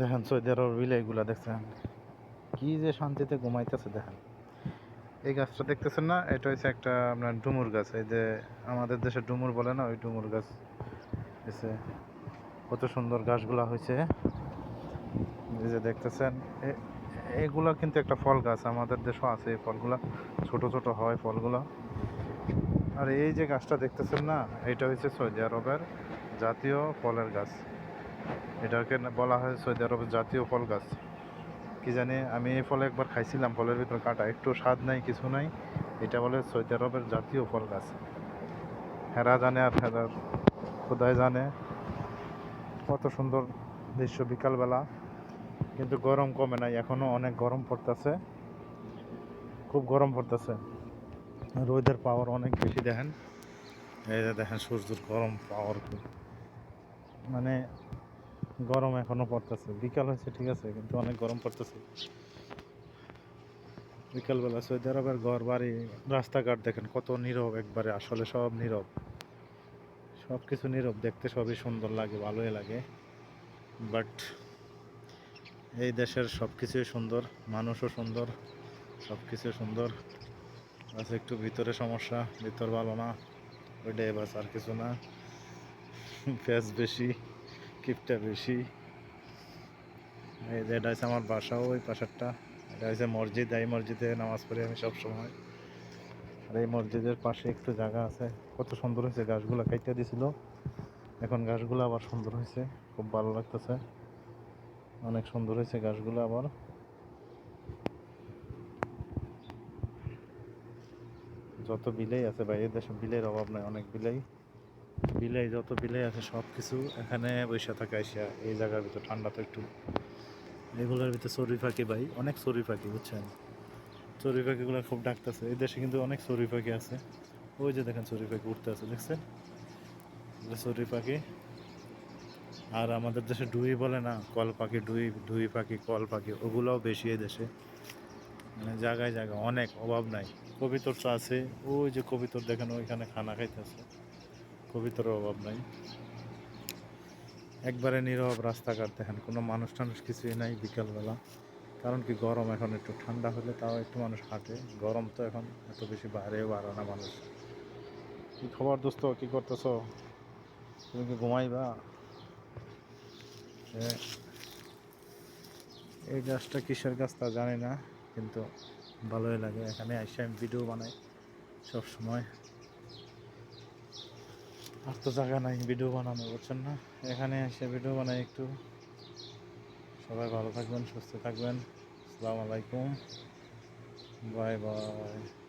দেখেন সৌদি আরব বিলাইগুলা দেখছেন। কি যে শান্তিতে ঘুমাইতেছে দেখেন। এই গাছটা দেখতেছেন না? এটা হচ্ছে একটা আপনার ডুমুর গাছ। এই যে আমাদের দেশে ডুমুর বলে না, ওই ডুমুর গাছ। এসে কত সুন্দর গাছগুলা হয়েছে এই যে দেখতেছেন এগুলা কিন্তু একটা ফল গাছ। আমাদের দেশেও আছে এই ফলগুলা। ছোট ছোট হয় ফলগুলা। আর এই যে গাছটা দেখতেছেন না, এটা হচ্ছে সৌদি আরবের জাতীয় ফলের গাছ। এটাকে বলা হয় সৌদি আরবের জাতীয় ফল গাছ। কি জানি, আমি এই ফল একবার খাইছিলাম, ফলের ভিতরে কাটা। একটু স্বাদ নাই, কিছু নাই। এটা বলে সৌদি আরবের জাতীয় ফল গাছ। হেরা জানে আর হেরার খোদাই জানে। কত সুন্দর দৃশ্য বিকালবেলা। কিন্তু গরম কমে নাই এখনও অনেক গরম পড়তেছে। খুব গরম পড়তেছে। রোদের পাওয়ার অনেক বেশি, দেখেন। এই যে দেখেন, সূর্যের গরম পাওয়ার মানে গরম এখনও পড়তেছে। বিকাল হয়েছে, ঠিক আছে, কিন্তু অনেক গরম পড়তেছে। বিকালবেলা সৌদি আরবের ঘর, বাড়ি, রাস্তাঘাট দেখেন কত নীরব একবারে, আসলে সব নীরব। সব কিছু নীরব, দেখতে সবই সুন্দর লাগে, ভালোই লাগে। বাট এই দেশের সব কিছুই সুন্দর, মানুষও সুন্দর সব কিছু সুন্দর। আছে একটু ভিতরে সমস্যা, ভিতর ভালো না ওইটাই বাস আর কিছু না। ফ্যাস বেশি। কিপটা বেশি। এই যে এটা হচ্ছে আমার বাসাও ওই পাশেরটা। এটা হচ্ছে মসজিদ, এই মসজিদে নামাজ পড়ি আমি সব সময় আর এই মসজিদের পাশে একটু জায়গা আছে। কত সুন্দর হয়েছে গাছগুলো কাইতে দিছিল। এখন গাছগুলো আবার সুন্দর হয়েছে, খুব ভালো লাগতেছে। অনেক সুন্দর হয়েছে গাছগুলো আবার। যত বিলেই আছে বাইরের দেশে বিলের অভাব নাই, অনেক বিলাই। বিলাই যত বিলাই আছে সব কিছু এখানে বৈশা থাকে আসিয়া এই জায়গার ভিতর ঠান্ডা তো একটু। এগুলোর ভিতরে চড়ুই পাখি ভাই, অনেক চড়ুই পাখি, বুঝছেন? চড়ুই পাখিগুলো খুব ডাকতেছে। এই দেশে কিন্তু অনেক চড়ুই পাখি আছে। ওই যে দেখেন চড়ুই পাখি উঠতে আছে, দেখছেন? চড়ুই পাখি। আর আমাদের দেশে ডুই বলে না, কল পাখি ডুই ডুই পাখি, কল পাখি, ওগুলোও বেশি এই দেশে। মানে জায়গায় জায়গায় অনেক, অভাব নাই। কবিতর তো আছে, ওই যে কবিতর দেখেন ওইখানে খানা খাইতেছে। কবিতর অভাব নাই। একবারে নীরব রাস্তাঘাট দেখেন, কোনো মানুষ টানুষ কিছুই নাই বিকালবেলা। কারণ কি, গরম এখন একটু ঠান্ডা হলে তাও একটু মানুষ হাঁটে। গরম তো এখন এত বেশি বাইরেও বাড়ে না মানুষ। কি খবর দোস্ত, কি করতেছ? তুমি কি ঘুমাইবা? এই গাছটা কিসের গাছ তা জানি না, কিন্তু ভালোই লাগে। এখানে এসে আমি ভিডিও বানাই সব সময় আর তো জায়গা নাই ভিডিও বানানো, বুঝছেন না? এখানে এসে ভিডিও বানাই একটু। সবাই ভালো থাকবেন, সুস্থ থাকবেন। আসসালামু আলাইকুম। Bye bye